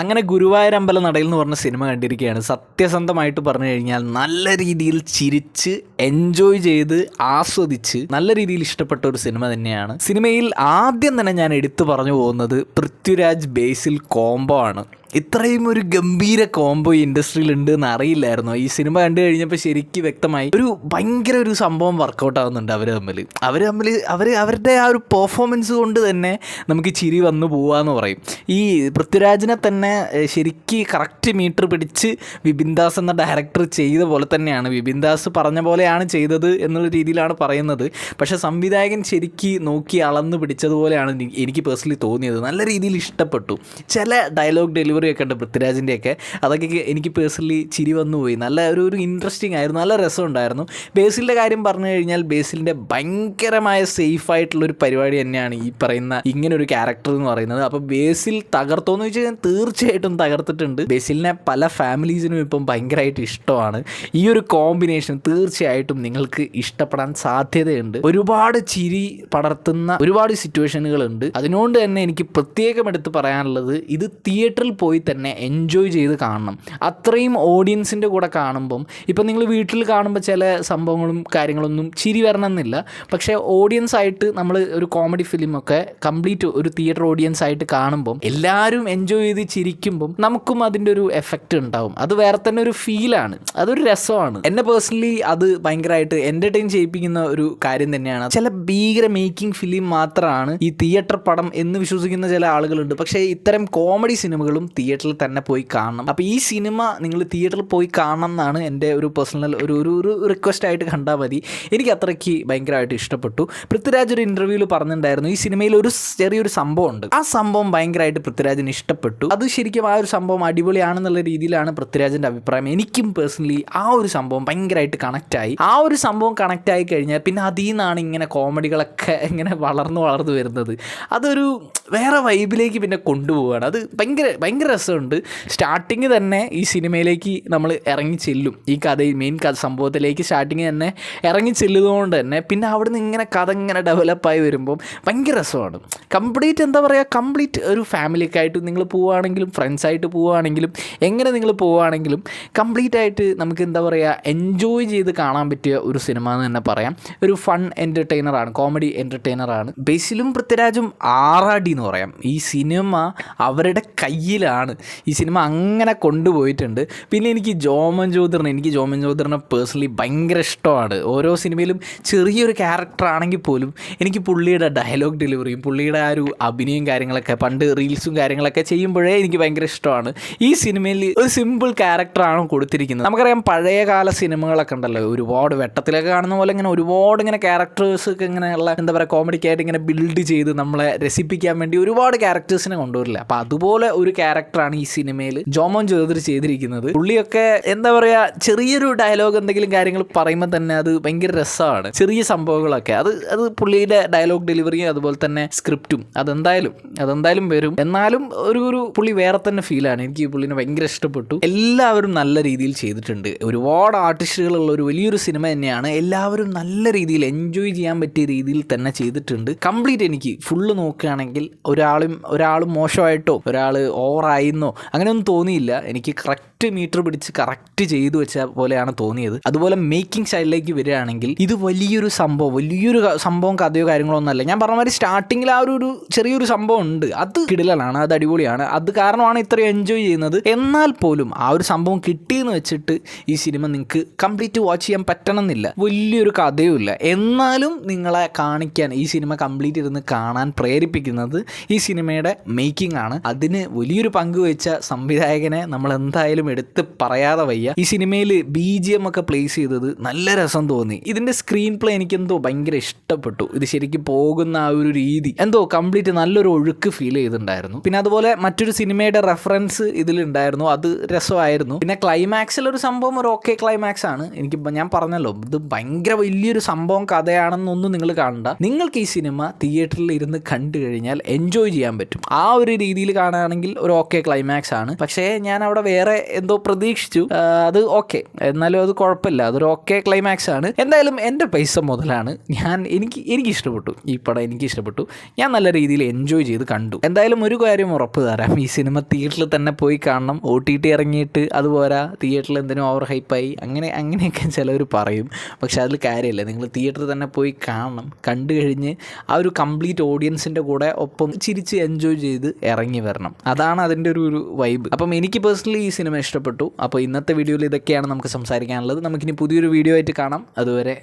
അങ്ങനെ ഗുരുവായൂരമ്പല നടയിൽ എന്ന് പറഞ്ഞ സിനിമ കണ്ടിരിക്കുകയാണ്. സത്യസന്ധമായിട്ട് പറഞ്ഞു കഴിഞ്ഞാൽ നല്ല രീതിയിൽ ചിരിച്ച് എൻജോയ് ചെയ്ത് ആസ്വദിച്ച് നല്ല രീതിയിൽ ഇഷ്ടപ്പെട്ട ഒരു സിനിമ തന്നെയാണ്. സിനിമയിൽ ആദ്യം തന്നെ ഞാൻ എടുത്തു പറഞ്ഞു പോകുന്നത് പൃഥ്വിരാജ് ബേസിൽ കോംബോ ആണ്. ഇത്രയും ഒരു ഗംഭീര കോംബോ ഇൻഡസ്ട്രിയിൽ ഉണ്ട് എന്ന് അറിയില്ലായിരുന്നു. ഈ സിനിമ കണ്ടു കഴിഞ്ഞപ്പോൾ ശരിക്കും വ്യക്തമായി ഒരു ഭയങ്കര ഒരു സംഭവം വർക്കൗട്ട് ആവുന്നുണ്ട് അവർ തമ്മിൽ അവർ തമ്മിൽ അവർ അവരുടെ ആ ഒരു പെർഫോമൻസ് കൊണ്ട് തന്നെ നമുക്ക് ചിരി വന്നു പോവാന്ന് പറയും. ഈ പൃഥ്വിരാജിനെ തന്നെ ശരിക്കും കറക്റ്റ് മീറ്റർ പിടിച്ച് വിപിൻ ദാസ് എന്ന ഡയറക്ടർ ചെയ്ത പോലെ തന്നെയാണ്. വിപിൻ ദാസ് പറഞ്ഞ പോലെയാണ് ചെയ്തത് എന്നുള്ള രീതിയിലാണ് പറയുന്നത്. പക്ഷേ സംവിധായകൻ ശരിക്ക് നോക്കി അളന്ന് പിടിച്ചതുപോലെയാണ് എനി- എനിക്ക് പേഴ്സണലി തോന്നിയത്. നല്ല രീതിയിൽ ഇഷ്ടപ്പെട്ടു. ചില ഡയലോഗ് ഡെലിവറി ഒക്കെ ഉണ്ട് പൃഥ്വിരാജിന്റെയൊക്കെ. അതൊക്കെ എനിക്ക് പേഴ്സണലി ചിരി വന്നു പോയി. നല്ല ഒരു ഒരു ഇൻട്രസ്റ്റിംഗ് ആയിരുന്നു. നല്ല രസം ഉണ്ടായിരുന്നു. ബേസിലിന്റെ കാര്യം പറഞ്ഞു കഴിഞ്ഞാൽ ബേസിലിന്റെ ഭയങ്കരമായ സേഫ് ആയിട്ടുള്ളൊരു പരിപാടി തന്നെയാണ് ഈ പറയുന്ന ഇങ്ങനെ ഒരു ക്യാരക്ടർ എന്ന് പറയുന്നത്. അപ്പോൾ ബേസിൽ തകർത്തോന്ന് എന്ന് കഴിഞ്ഞാൽ തീർച്ചയായിട്ടും തകർത്തിട്ടുണ്ട്. ബേസിലിനെ പല ഫാമിലീസിനും ഇപ്പം ഭയങ്കരമായിട്ട് ഇഷ്ടമാണ്. ഈ ഒരു കോമ്പിനേഷൻ തീർച്ചയായിട്ടും നിങ്ങൾക്ക് ഇഷ്ടപ്പെടാൻ സാധ്യതയുണ്ട്. ഒരുപാട് ചിരി പടർത്തുന്ന ഒരുപാട് സിറ്റുവേഷനുകളുണ്ട് അതിനോണ്ട് തന്നെ എനിക്ക് പ്രത്യേകം എടുത്ത് പറയാനുള്ളത് ഇത് തിയേറ്ററിൽ പോയി തന്നെ എൻജോയ് ചെയ്ത് കാണണം. അത്രയും ഓഡിയൻസിന്റെ കൂടെ കാണുമ്പം ഇപ്പം നിങ്ങൾ വീട്ടിൽ കാണുമ്പോൾ ചില സംഭവങ്ങളും കാര്യങ്ങളൊന്നും ചിരി വരണമെന്നില്ല. പക്ഷേ ഓഡിയൻസ് ആയിട്ട് നമ്മൾ ഒരു കോമഡി ഫിലിമൊക്കെ കംപ്ലീറ്റ് ഒരു തിയേറ്റർ ഓഡിയൻസ് ആയിട്ട് കാണുമ്പം എല്ലാവരും എൻജോയ് ചെയ്ത് ചിരിക്കുമ്പം നമുക്കും അതിന്റെ ഒരു എഫക്റ്റ് ഉണ്ടാവും. അത് വേറെ തന്നെ ഒരു ഫീലാണ് അതൊരു രസമാണ്. എന്നെ പേഴ്സണലി അത് ഭയങ്കരമായിട്ട് എന്റർടൈൻ ചെയ്യിപ്പിക്കുന്ന ഒരു കാര്യം തന്നെയാണ്. ചില ഭീകര മേക്കിംഗ് ഫിലിം മാത്രമാണ് ഈ തിയേറ്റർ പടം എന്ന് വിശ്വസിക്കുന്ന ചില ആളുകളുണ്ട്. പക്ഷേ ഇത്തരം കോമഡി സിനിമകളും തിയേറ്ററിൽ തന്നെ പോയി കാണണം. അപ്പോൾ ഈ സിനിമ നിങ്ങൾ തിയേറ്ററിൽ പോയി കാണണം എന്നാണ് എന്റെ ഒരു പേഴ്സണൽ ഒരു ഒരു ഒരു റിക്വസ്റ്റ് ആയിട്ട് കണ്ടാൽ മതി. എനിക്ക് അത്രയ്ക്ക് ഭയങ്കരമായിട്ട് ഇഷ്ടപ്പെട്ടു. പൃഥ്വിരാജ് ഒരു ഇന്റർവ്യൂവിൽ പറഞ്ഞിട്ടുണ്ടായിരുന്നു ഈ സിനിമയിൽ ഒരു ചെറിയൊരു സംഭവം ഉണ്ട്. ആ സംഭവം ഭയങ്കരമായിട്ട് പൃഥ്വിരാജിന് ഇഷ്ടപ്പെട്ടു. അത് ശരിക്കും ആ ഒരു സംഭവം അടിപൊളിയാണെന്നുള്ള രീതിയിലാണ് പൃഥ്വിരാജിന്റെ അഭിപ്രായം. എനിക്കും പേഴ്സണലി ആ ഒരു സംഭവം ഭയങ്കരമായിട്ട് കണക്റ്റായി ആ ഒരു സംഭവം കണക്റ്റ് ആയി കഴിഞ്ഞാൽ പിന്നെ അതിൽ നിന്നാണ് ഇങ്ങനെ കോമഡികളൊക്കെ ഇങ്ങനെ വളർന്നു വളർന്നു വരുന്നത്. അതൊരു വേറെ വൈബിലേക്ക് പിന്നെ കൊണ്ടുപോവുകയാണ് അത് ഭയങ്കര ഭയങ്കര രസമുണ്ട്. സ്റ്റാർട്ടിങ് തന്നെ ഈ സിനിമയിലേക്ക് നമ്മൾ ഇറങ്ങി ചെല്ലും. ഈ കഥയിൽ മെയിൻ കഥ സംഭവത്തിലേക്ക് സ്റ്റാർട്ടിങ് തന്നെ ഇറങ്ങി ചെല്ലുന്നതുകൊണ്ട് തന്നെ പിന്നെ അവിടെ നിന്ന് ഇങ്ങനെ കഥ ഇങ്ങനെ ഡെവലപ്പായി വരുമ്പം ഭയങ്കര രസമാണ്. കംപ്ലീറ്റ് എന്താ പറയുക കംപ്ലീറ്റ് ഒരു ഫാമിലിയൊക്കെ ആയിട്ട് നിങ്ങൾ പോവുകയാണെങ്കിലും ഫ്രണ്ട്സായിട്ട് പോവുകയാണെങ്കിലും എങ്ങനെ നിങ്ങൾ പോവുകയാണെങ്കിലും കംപ്ലീറ്റ് ആയിട്ട് നമുക്ക് എന്താ പറയുക എൻജോയ് ചെയ്ത് കാണാൻ പറ്റിയ ഒരു സിനിമ എന്ന് തന്നെ പറയാം. ഒരു ഫൺ എന്റർടൈനറാണ് കോമഡി എന്റർടൈനറാണ് ബേസിലും പൃഥ്വിരാജും ആറാടി എന്ന് പറയാം. ഈ സിനിമ അവരുടെ കയ്യിലാണ്. ഈ സിനിമ അങ്ങനെ കൊണ്ടുപോയിട്ടുണ്ട്. പിന്നെ എനിക്ക് ജോമൻ ജ്യോതിറിനെ എനിക്ക് ജോമൻ ജ്യോതിറിനെ പേഴ്സണലി ഭയങ്കര ഇഷ്ടമാണ്. ഓരോ സിനിമയിലും ചെറിയൊരു ക്യാരക്ടർ ആണെങ്കിൽ പോലും എനിക്ക് പുള്ളിയുടെ ഡയലോഗ് ഡെലിവറിയും പുള്ളിയുടെ ആ ഒരു അഭിനയം കാര്യങ്ങളൊക്കെ പണ്ട് റീൽസും കാര്യങ്ങളൊക്കെ ചെയ്യുമ്പോഴേ എനിക്ക് ഭയങ്കര ഇഷ്ടമാണ്. ഈ സിനിമയിൽ ഒരു സിമ്പിൾ ക്യാരക്ടറാണ് കൊടുത്തിരിക്കുന്നത്. നമുക്കറിയാം പഴയകാല സിനിമകളൊക്കെ ഉണ്ടല്ലോ. ഒരുപാട് വെട്ടത്തിലൊക്കെ കാണുന്ന പോലെ ഇങ്ങനെ ഒരുപാട് ഇങ്ങനെ ക്യാരക്ടേഴ്സ് ഒക്കെ ഇങ്ങനെയുള്ള എന്താ പറയുക കോമഡിക്കായിട്ട് ഇങ്ങനെ ബിൽഡ് ചെയ്ത് നമ്മളെ രസിപ്പിക്കാൻ വേണ്ടി ഒരുപാട് ക്യാരക്ടേഴ്സിനെ കൊണ്ടുവരില്ല. അപ്പോൾ അതുപോലെ ഒരു ക്യാരക്ടറാണ് ഈ സിനിമയിൽ ജോമോൻ ജ്യോതിർ ചെയ്തിരിക്കുന്നത്. പുള്ളിയൊക്കെ എന്താ പറയുക ചെറിയൊരു ഡയലോഗ് എന്തെങ്കിലും കാര്യങ്ങൾ പറയുമ്പോൾ തന്നെ അത് ഭയങ്കര രസമാണ്. ചെറിയ സംഭവങ്ങളൊക്കെ. അത് അത് പുള്ളിയുടെ ഡയലോഗ് ഡെലിവറിയും അതുപോലെ തന്നെ സ്ക്രിപ്റ്റും അതെന്തായാലും അതെന്തായാലും വരും. എന്നാലും ഒരു ഒരു പുള്ളി വേറെ തന്നെ ഫീലാണ് എനിക്ക് ഈ പുള്ളിനെ ഭയങ്കര ഇഷ്ടപ്പെട്ടു. എല്ലാവരും നല്ല രീതിയിൽ ചെയ്തിട്ടുണ്ട്. ഒരുപാട് ആർട്ടിസ്റ്റുകളുള്ള ഒരു വലിയൊരു സിനിമ തന്നെയാണ്. എല്ലാവരും നല്ല രീതിയിൽ എൻജോയ് ചെയ്യാൻ പറ്റിയ രീതിയിൽ തന്നെ ചെയ്തിട്ടുണ്ട്. കംപ്ലീറ്റ് എനിക്ക് ഫുള്ള് നോക്കുകയാണെങ്കിൽ ഒരാളും ഒരാളും മോശമായിട്ടോ ഒരാൾ ഓവറായിരുന്നോ അങ്ങനെയൊന്നും തോന്നിയില്ല. എനിക്ക് കറക്റ്റ് മീറ്റർ പിടിച്ച് കറക്റ്റ് ചെയ്തു വെച്ച പോലെയാണ് തോന്നിയത്. അതുപോലെ മേക്കിംഗ് സ്റ്റൈലിലേക്ക് വരികയാണെങ്കിൽ ഇത് വലിയൊരു സംഭവം വലിയൊരു സംഭവം കഥയോ കാര്യങ്ങളോ ഒന്നല്ല ഞാൻ പറഞ്ഞ മാതിരി സ്റ്റാർട്ടിങ്ങിൽ ആ ഒരു ചെറിയൊരു സംഭവം ഉണ്ട്. അത് കിടിലനാണ് അത് അടിപൊളിയാണ്. അത് കാരണമാണ് ഇത്രയും എൻജോയ് ചെയ്യുന്നത്. എന്നാൽ പോലും ആ ഒരു സംഭവം കിട്ടിയെന്ന് വെച്ചിട്ട് ഈ സിനിമ നിങ്ങൾക്ക് കംപ്ലീറ്റ് വാച്ച് ചെയ്യാൻ പറ്റണമെന്നില്ല. വലിയൊരു കഥയുമില്ല. എന്നാലും നിങ്ങളെ കാണിക്കാൻ ഈ സിനിമ കംപ്ലീറ്റ് ഇരുന്ന് കാണാൻ പ്രേരിപ്പിക്കുന്നത് ഈ സിനിമയുടെ മേക്കിംഗ് ആണ്. അതിന് വലിയൊരു പങ്ക് വെച്ച സംവിധായകനെ നമ്മൾ എന്തായാലും എടുത്ത് പറയാതെ വയ്യ. ഈ സിനിമയിൽ ബി ജി എം ഒക്കെ പ്ലേസ് ചെയ്തത് നല്ല രസം തോന്നി. ഇതിന്റെ സ്ക്രീൻ പ്ലേ എനിക്കെന്തോ ഭയങ്കര ഇഷ്ടപ്പെട്ടു. ഇത് ശരിക്കും പോകുന്ന ആ ഒരു രീതി. എന്തോ കംപ്ലീറ്റ് നല്ലൊരു ഒഴുക്ക് ഫീൽ ചെയ്തിട്ടുണ്ടായിരുന്നു. പിന്നെ അതുപോലെ മറ്റൊരു സിനിമയുടെ റെഫറൻസ് ഇതിലുണ്ടായിരുന്നു. അത് രസമായിരുന്നു. പിന്നെ ക്ലൈമാക്സിൽ ഒരു സംഭവം ഒരു ഓക്കെ ക്ലൈമാക്സ് ആണ്. എനിക്ക് ഞാൻ പറഞ്ഞല്ലോ ഇത് ഭയങ്കര വലിയൊരു സംഭവം കഥയാണെന്നൊന്നും നിങ്ങൾ കാണണ്ട. നിങ്ങൾക്ക് ഈ സിനിമ തിയേറ്ററിൽ ഇരുന്ന് കണ്ടു കഴിഞ്ഞാൽ എൻജോയ് ചെയ്യാൻ പറ്റും. ആ ഒരു രീതിയിൽ കാണുകയാണെങ്കിൽ ഒരു ഓക്കെ ക്ലൈമാക്സ് ആണ്. പക്ഷേ ഞാൻ അവിടെ വേറെ എന്തോ പ്രതീക്ഷിച്ചു. അത് ഓക്കെ എന്നാലും അത് കുഴപ്പമില്ല. അതൊരു ഓക്കെ ക്ലൈമാക്സ് ആണ്. എന്തായാലും എന്റെ പൈസ മുതലാണ്. ഞാൻ എനിക്ക് എനിക്ക് ഇഷ്ടപ്പെട്ടു ഈ പടം എനിക്ക് ഇഷ്ടപ്പെട്ടു ഞാൻ നല്ല രീതിയിൽ എൻജോയ് ചെയ്ത് കണ്ടു. എന്തായാലും ഒരു കാര്യം ഉറപ്പ് തരാം. ഈ സിനിമ തിയേറ്ററിൽ തന്നെ പോയി കാണണം. ഒ ടി ടി ഇറങ്ങിയിട്ട് അതുപോരാ. തിയേറ്ററിൽ എന്തിനും ഓവർ ഹൈപ്പായി അങ്ങനെ അങ്ങനെയൊക്കെ ചിലവർ പറയും. പക്ഷെ അതിൽ കാര്യമില്ല. നിങ്ങൾ തിയേറ്ററിൽ തന്നെ പോയി കാണണം. കണ്ടു കഴിഞ്ഞ് ആ ഒരു കംപ്ലീറ്റ് ഓഡിയൻസിന്റെ കൂടെ ഒപ്പം ചിരിച്ച് എൻജോയ് ചെയ്ത് ഇറങ്ങി വരണം. അതാണ് അതിന്റെ ഒരു ഒരു വൈബ് അപ്പം എനിക്ക് പേഴ്സണലി ഈ സിനിമ ഇഷ്ടപ്പെട്ടു. അപ്പോൾ ഇന്നത്തെ വീഡിയോയിൽ ഇതൊക്കെയാണ് നമുക്ക് സംസാരിക്കാനുള്ളത്. നമുക്കിനി പുതിയൊരു വീഡിയോ ആയിട്ട് കാണാം. അതുവരെ